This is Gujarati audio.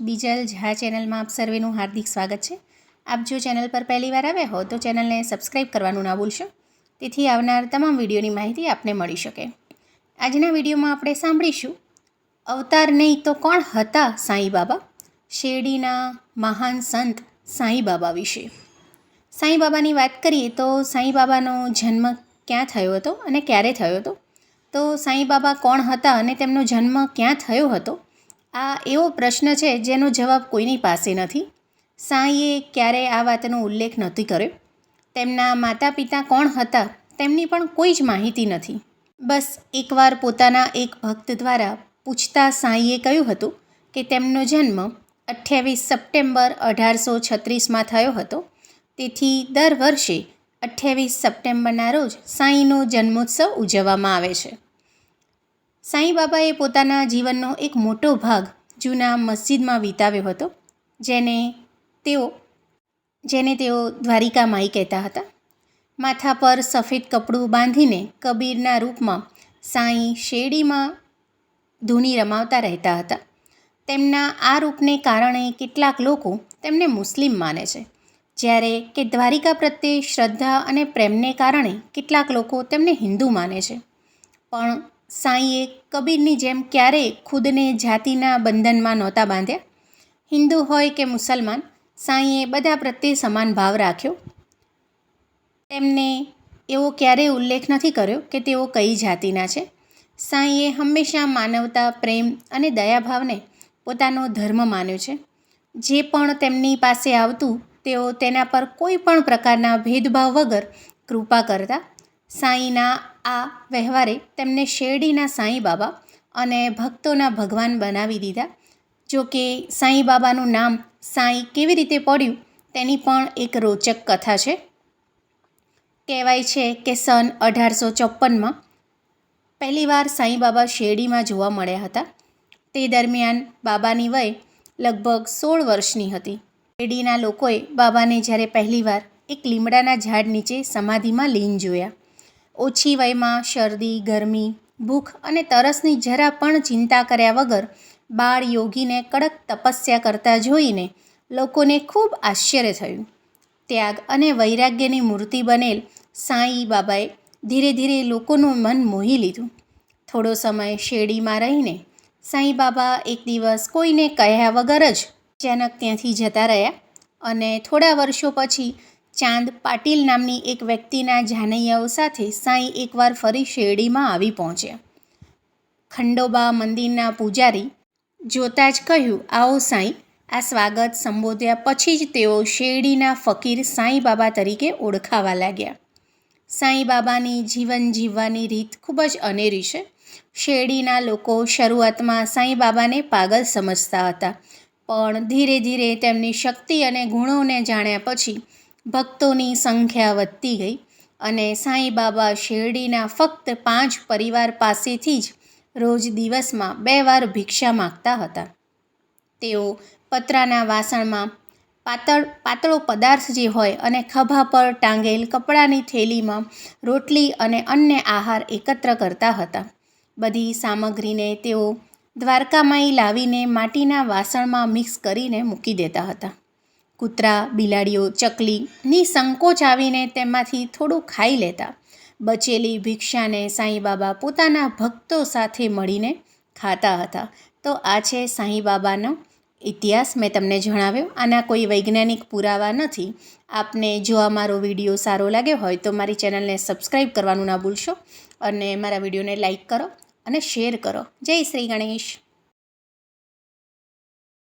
બીજલ ઝા ચેનલમાં આપ સર્વેનું હાર્દિક સ્વાગત છે. આપ જો ચેનલ પર પહેલીવાર આવ્યા હો તો ચેનલને સબસ્ક્રાઈબ કરવાનું ના ભૂલશો. તેથી આવનાર તમામ વિડીયોની માહિતી આપને મળી શકે. આજના વિડીયોમાં આપણે સાંભળીશું, અવતાર નહીં તો કોણ હતા સાંઈ બાબા શેરડીના મહાન સંત સાંઈ બાબા વિશે. સાંઈ બાબાની વાત કરીએ તો સાંઈ બાબાનો જન્મ ક્યાં થયો હતો અને ક્યારે થયો હતો? તો સાંઈ બાબા કોણ હતા અને તેમનો જન્મ ક્યાં થયો હતો? આ એવો પ્રશ્ન છે જેનો જવાબ કોઈની પાસે નથી. સાંઈએ ક્યારે આ વાતનો ઉલ્લેખ નથી કર્યો. તેમના માતા પિતા કોણ હતા તેમની પણ કોઈ જ માહિતી નથી. બસ એકવાર પોતાના એક ભક્ત દ્વારા પૂછતા સાંઈએ કહ્યું હતું કે તેમનો જન્મ અઠ્યાવીસ સપ્ટેમ્બર અઢારસો છત્રીસમાં થયો હતો. તેથી દર વર્ષે અઠ્યાવીસ સપ્ટેમ્બરના રોજ સાંઈનો જન્મોત્સવ ઉજવવામાં આવે છે. સાંઈ બાબાએ પોતાના જીવનનો એક મોટો ભાગ જૂના મસ્જિદમાં વિતાવ્યો હતો, જેને તેઓ જેને તેઓ દ્વારિકા માઈ કહેતા હતા. માથા પર સફેદ કપડું બાંધીને કબીરના રૂપમાં સાંઈ શેરડીમાં ધૂની રમાવતા રહેતા હતા. તેમના આ રૂપને કારણે કેટલાક લોકો તેમને મુસ્લિમ માને છે. જ્યારે કે દ્વારિકા પ્રત્યે શ્રદ્ધા અને પ્રેમને કારણે કેટલાક લોકો તેમને હિન્દુ માને છે. પણ સાંઈએ કબીરની જેમ ક્યારેય ખુદને જાતિના બંધનમાં નહોતા બાંધ્યા. હિન્દુ હોય કે મુસલમાન, સાંઈએ બધા પ્રત્યે સમાન ભાવ રાખ્યો. તેમને એવો ક્યારેય ઉલ્લેખ નથી કર્યો કે તેઓ કઈ જાતિના છે. સાંઈએ હંમેશા માનવતા, પ્રેમ અને દયાભાવને પોતાનો ધર્મ માન્યો છે. જે પણ તેમની પાસે આવતું, તેઓ તેના પર કોઈ પણ પ્રકારના ભેદભાવ વગર કૃપા કરતા. સાંઈના આ વ્યવહારે તેમને શેરડીના સાંઈ બાબા અને ભક્તોના ભગવાન બનાવી દીધા. જો કે સાંઈ બાબાનું નામ સાંઈ કેવી રીતે પડ્યું તેની પણ એક રોચક કથા છે. કહેવાય છે કે સન અઢારસો ચોપનમાં પહેલીવાર સાંઈ બાબા શેરડીમાં જોવા મળ્યા હતા. તે દરમિયાન બાબાની વય લગભગ સોળ વર્ષની હતી. શેરડીના લોકોએ બાબાને જ્યારે પહેલીવાર એક લીમડાના ઝાડ નીચે સમાધિમાં લીન જોયા. ઓછી વયમાં, શરદી, ગરમી, ભૂખ અને તરસની જરા પણ ચિંતા કર્યા વગર બાળ યોગીને કડક તપસ્યા કરતા જોઈને લોકોને ખૂબ આશ્ચર્ય થયું. ત્યાગ અને વૈરાગ્યની મૂર્તિ બનેલ સાંઈ બાબાએ ધીરે ધીરે લોકોનું મન મોહી લીધું. થોડો સમય શેરડીમાં રહીને સાંઈ બાબા એક દિવસ કોઈને કહ્યા વગર જ અચાનક ત્યાંથી જતા રહ્યા અને થોડા વર્ષો પછી ચાંદ પાટીલ નામની એક વ્યક્તિના જાનૈયાઓ સાથે સાંઈ એકવાર ફરી શેરડીમાં આવી પહોંચ્યા ખંડોબા મંદિરના પૂજારી જોતાં જ કહ્યું, આવો સાંઈ. આ સ્વાગત સંબોધ્યા પછી જ તેઓ શેરડીના ફકીર સાંઈ બાબા તરીકે ઓળખાવા લાગ્યા. સાંઈ બાબાની જીવન જીવવાની રીત ખૂબ જ અનેરી છે. શેરડીના લોકો શરૂઆતમાં સાંઈ બાબાને પાગલ સમજતા હતા, પણ ધીરે ધીરે તેમની શક્તિ અને ગુણોને જાણ્યા પછી ભક્તોની સંખ્યા વધતી ગઈ અને સાંઈ બાબા શેરડીના ફક્ત પાંચ પરિવાર પાસેથી જ રોજ દિવસમાં બે વાર ભિક્ષા માગતા હતા. તેઓ પતરાના વાસણમાં પાતળ, પાતળો પદાર્થ જે હોય અને ખભા પર ટાંગેલ કપડાની થેલીમાં રોટલી અને અન્ય આહાર એકત્ર કરતા હતા. બધી સામગ્રીને તેઓ દ્વારકામાં લાવીને માટીના વાસણમાં મિક્સ કરીને મૂકી દેતા હતા. કૂતરા, બિલાડીઓ ચકલીની સંકોચ આવીને તેમાંથી થોડું ખાઈ લેતા. બચેલી ભિક્ષાને સાંઈબાબા પોતાના ભક્તો સાથે મળીને ખાતા હતા. તો આ છે સાંઈબાબાનો ઇતિહાસ. મેં તમને જણાવ્યો, આના કોઈ વૈજ્ઞાનિક પુરાવા નથી. આપને જો આ મારો વીડિયો સારો લાગ્યો હોય તો મારી ચેનલને સબસ્ક્રાઈબ કરવાનું ના ભૂલશો અને મારા વિડીયોને લાઇક કરો અને શેર કરો. જય શ્રી ગણેશ.